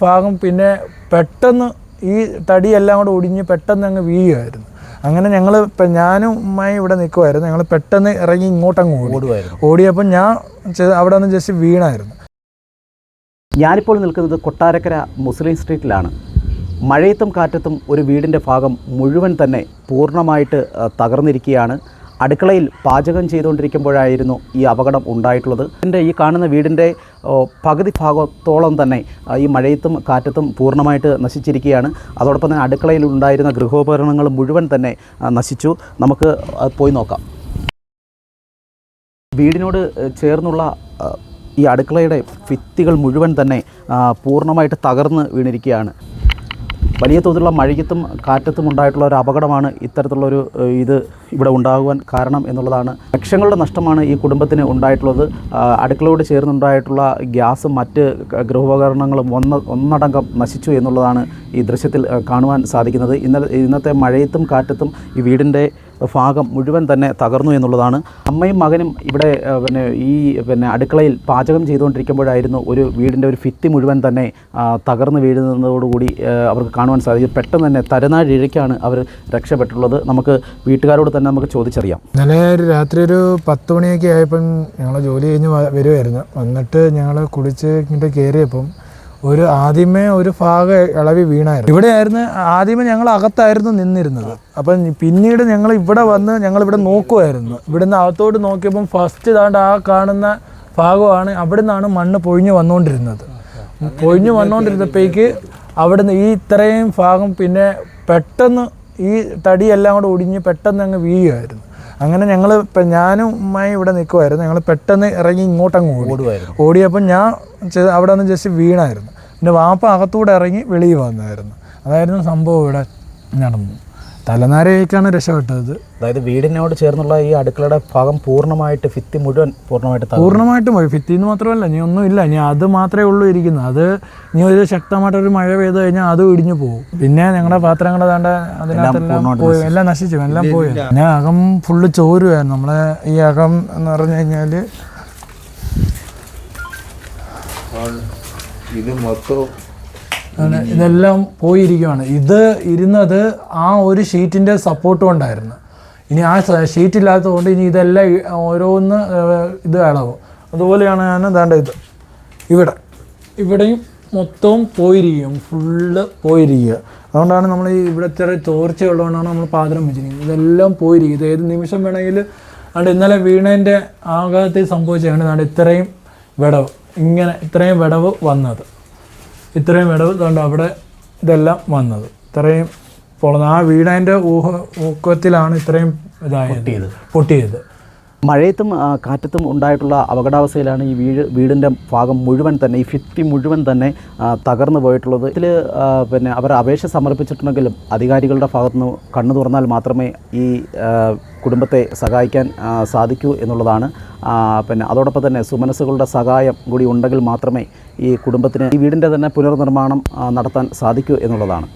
ഭാഗം പിന്നെ പെട്ടെന്ന് ഈ തടിയെല്ലാം കൂടെ ഒടിഞ്ഞ് പെട്ടെന്ന് അങ്ങ് വീഴുമായിരുന്നു അങ്ങനെ ഞങ്ങൾ ഇപ്പം ഞാനും ഉമ്മയും ഇവിടെ നിൽക്കുമായിരുന്നു ഞങ്ങൾ പെട്ടെന്ന് ഇറങ്ങി ഇങ്ങോട്ടങ്ങ് ഓടി. ഓടുമായിരുന്നു ഓടിയപ്പോൾ ഞാൻ അവിടെ നിന്ന് ജസ്റ്റ് വീണായിരുന്നു. ഞാനിപ്പോൾ നിൽക്കുന്നത് കൊട്ടാരക്കര മുസ്ലിം സ്ട്രീറ്റിലാണ്. മഴയത്തും കാറ്റത്തും ഒരു വീടിന്റെ ഭാഗം മുഴുവൻ തന്നെ പൂർണമായിട്ട് തകർന്നിരിക്കുകയാണ്. അടുക്കളയിൽ പാചകം ചെയ്തുകൊണ്ടിരിക്കുമ്പോഴായിരുന്നു ഈ അപകടം ഉണ്ടായിട്ടുള്ളത്. എന്റെ ഈ കാണുന്ന വീടിന്റെ പകുതി ഭാഗത്തോളം തന്നെ ഈ മഴയത്തും കാറ്റത്തും പൂർണമായിട്ട് നശിച്ചിരിക്കുകയാണ്. അതോടൊപ്പം തന്നെ അടുക്കളയിൽ ഉണ്ടായിരുന്ന ഗൃഹോപകരണങ്ങൾ മുഴുവൻ തന്നെ നശിച്ചു. നമുക്ക് പോയി നോക്കാം. വീടിനോട് ചേർന്നുള്ള ഈ അടുക്കളയുടെ ഭിത്തികൾ മുഴുവൻ തന്നെ പൂർണമായിട്ട് തകർന്ന് വീണിരിക്കുകയാണ്. വലിയ തോതിലുള്ള മഴയത്തും കാറ്റത്തും ഉണ്ടായിട്ടുള്ള ഒരു അപകടമാണ് ഇത്തരത്തിലുള്ളൊരു ഇത് ഇവിടെ ഉണ്ടാകുവാൻ കാരണം എന്നുള്ളതാണ്. ലക്ഷങ്ങളുടെ നഷ്ടമാണ് ഈ കുടുംബത്തിന് ഉണ്ടായിട്ടുള്ളത്. അടുക്കളയോട് ചേർന്നുണ്ടായിട്ടുള്ള ഗ്യാസും മറ്റ് ഗൃഹോപകരണങ്ങളും ഒന്ന് ഒന്നടങ്കം നശിച്ചു എന്നുള്ളതാണ് ഈ ദൃശ്യത്തിൽ കാണുവാൻ സാധിക്കുന്നത്. ഇന്നലെ ഇന്നത്തെ മഴയത്തും കാറ്റത്തും ഈ വീടിന്റെ ഭാഗം മുഴുവൻ തന്നെ തകർന്നു എന്നുള്ളതാണ്. അമ്മയും മകനും ഇവിടെ പിന്നെ ഈ പിന്നെ അടുക്കളയിൽ പാചകം ചെയ്തുകൊണ്ടിരിക്കുമ്പോഴായിരുന്നു ഒരു വീടിന്റെ ഒരു ഭിത്തി മുഴുവൻ തന്നെ തകർന്നു വീഴുന്നതോടുകൂടി അവർക്ക് കാണുവാൻ സാധിക്കും. പെട്ടെന്ന് തന്നെ തരനാഴിഴയ്ക്കാണ് അവർ രക്ഷപ്പെട്ടുള്ളത്. നമുക്ക് വീട്ടുകാരോട് തന്നെ നമുക്ക് ചോദിച്ചറിയാം. ഇന്നലെ രാത്രി ഒരു പത്ത് മണിയൊക്കെ ആയപ്പം ഞങ്ങൾ ജോലി കഴിഞ്ഞ് വരുമായിരുന്നു വന്നിട്ട് ഞങ്ങൾ കുളിച്ച് കയറിയപ്പം ഒരു ആദ്യമേ ഒരു ഭാഗം ഇളവി വീണായിരുന്നു. ഇവിടെയായിരുന്നു ആദ്യമേ ഞങ്ങൾ അകത്തായിരുന്നു നിന്നിരുന്നത്. അപ്പം പിന്നീട് ഞങ്ങൾ ഇവിടെ വന്ന് ഞങ്ങൾ ഇവിടെ നോക്കുമായിരുന്നു ഇവിടുന്ന് അകത്തോട്ട് നോക്കിയപ്പം ഫസ്റ്റ് ഇതാണ്ട് ആ കാണുന്ന ഭാഗമാണ് അവിടെ നിന്നാണ് മണ്ണ് പൊഴിഞ്ഞു വന്നുകൊണ്ടിരുന്നത് പൊഴിഞ്ഞു വന്നുകൊണ്ടിരുന്നപ്പോഴേക്ക് അവിടുന്ന് ഈ ഇത്രയും ഭാഗം പിന്നെ പെട്ടെന്ന് ഈ തടിയെല്ലാം കൂടെ ഒടിഞ്ഞ് പെട്ടെന്ന് അങ്ങ് വീഴുമായിരുന്നു അങ്ങനെ ഞങ്ങൾ ഇപ്പം ഞാനും ഉമ്മയും ഇവിടെ നിൽക്കുമായിരുന്നു ഞങ്ങൾ പെട്ടെന്ന് ഇറങ്ങി ഇങ്ങോട്ടങ്ങ് ഓടി. ഓടുമായിരുന്നു ഓടിയപ്പോൾ ഞാൻ അവിടെ നിന്ന് ജസ്റ്റ് വീണായിരുന്നു. പിന്നെ വാപ്പ അകത്തൂടെ ഇറങ്ങി വെളിയിൽ വന്നായിരുന്നു. അതായിരുന്നു സംഭവം ഇവിടെ നടന്നു തലനാരയേക്കാണ് രക്ഷപ്പെട്ടത്. അതായത് വീടിനോട് ചേർന്നുള്ള ഈ അടുക്കളയുടെ ഭാഗം പൂർണമായിട്ട് ഫിത്തി മുഴുവൻ പൂർണമായിട്ട് പൂർണമായിട്ടും പോയി. ഭിത്തിന്ന് മാത്രമല്ല ഇനി ഒന്നുമില്ല ഇനി അത് മാത്രമേ ഉള്ളൂ ഇരിക്കുന്നത്. അത് ഇനി ഒരു ശക്തമായിട്ടൊരു മഴ പെയ്ത് കഴിഞ്ഞാൽ അത് ഇടിഞ്ഞു പോകും. പിന്നെ ഞങ്ങളുടെ പാത്രങ്ങൾ അതാണ്ട് അതിനകത്തെല്ലാം പോയി. എല്ലാം നശിച്ചു. എല്ലാം പോയി. പിന്നെ അകം ഫുള്ള് ചോരുമായിരുന്നു നമ്മളെ ഈ അകം എന്ന് പറഞ്ഞു കഴിഞ്ഞാൽ ഇത് മൊത്തം ഇതെല്ലാം പോയിരിക്കുവാണ്. ഇത് ഇരുന്നത് ആ ഒരു ഷീറ്റിന്റെ സപ്പോർട്ട് കൊണ്ടായിരുന്നു ഇനി ആ ഷീറ്റ് ഇല്ലാത്തതുകൊണ്ട് ഇനി ഇതെല്ലാം ഓരോന്ന് ഇത് ഇളവും. അതുപോലെയാണ് ഞാൻ ദാണ്ട ഇത്. ഇവിടെ ഇവിടെയും മൊത്തവും പോയിരിക്കും. ഫുള്ള് പോയിരിക്കുക. അതുകൊണ്ടാണ് നമ്മൾ ഈ ഇവിടെ ചെറിയ ചോർച്ച ഉള്ളതുകൊണ്ടാണ് നമ്മൾ പാത്രം വെച്ചിരിക്കുന്നത്. ഇതെല്ലാം പോയിരിക്കും. ഇത് ഏത് നിമിഷം വേണമെങ്കിൽ അതുകൊണ്ട് ഇന്നലെ വീണേന്റെ ആഘാതത്തിൽ സംഭവിച്ചാണ് അതുകൊണ്ട് ഇത്രയും വിടവ്. ഇങ്ങനെ ഇത്രയും വിടവ് വന്നത്. ഇത്രയും വിടവ് അവിടെ ഇതെല്ലാം വന്നത്. ഇത്രയും പൊളന്ന് ആ വീടതിന്റെ ഊഹ ഊക്കത്തിലാണ് ഇത്രയും ഇതായത്. പൊട്ടിയത്. മഴയത്തും കാറ്റത്തും ഉണ്ടായിട്ടുള്ള അപകടാവസ്ഥയിലാണ് ഈ വീട് വീടിന്റെ ഭാഗം മുഴുവൻ തന്നെ ഈ ഭിത്തി മുഴുവൻ തന്നെ തകർന്നു പോയിട്ടുള്ളത്. ഇതിൽ പിന്നെ അവർ അപേക്ഷ സമർപ്പിച്ചിട്ടുണ്ടെങ്കിലും അധികാരികളുടെ ഭാഗത്തുനിന്ന് കണ്ണു തുറന്നാൽ മാത്രമേ ഈ കുടുംബത്തെ സഹായിക്കാൻ സാധിക്കൂ എന്നുള്ളതാണ്. പിന്നെ അതോടൊപ്പം തന്നെ സുമനസ്സുകളുടെ സഹായം കൂടി ഉണ്ടെങ്കിൽ മാത്രമേ ഈ കുടുംബത്തിന് ഈ വീടിന്റെ തന്നെ പുനർനിർമ്മാണം നടത്താൻ സാധിക്കൂ എന്നുള്ളതാണ്.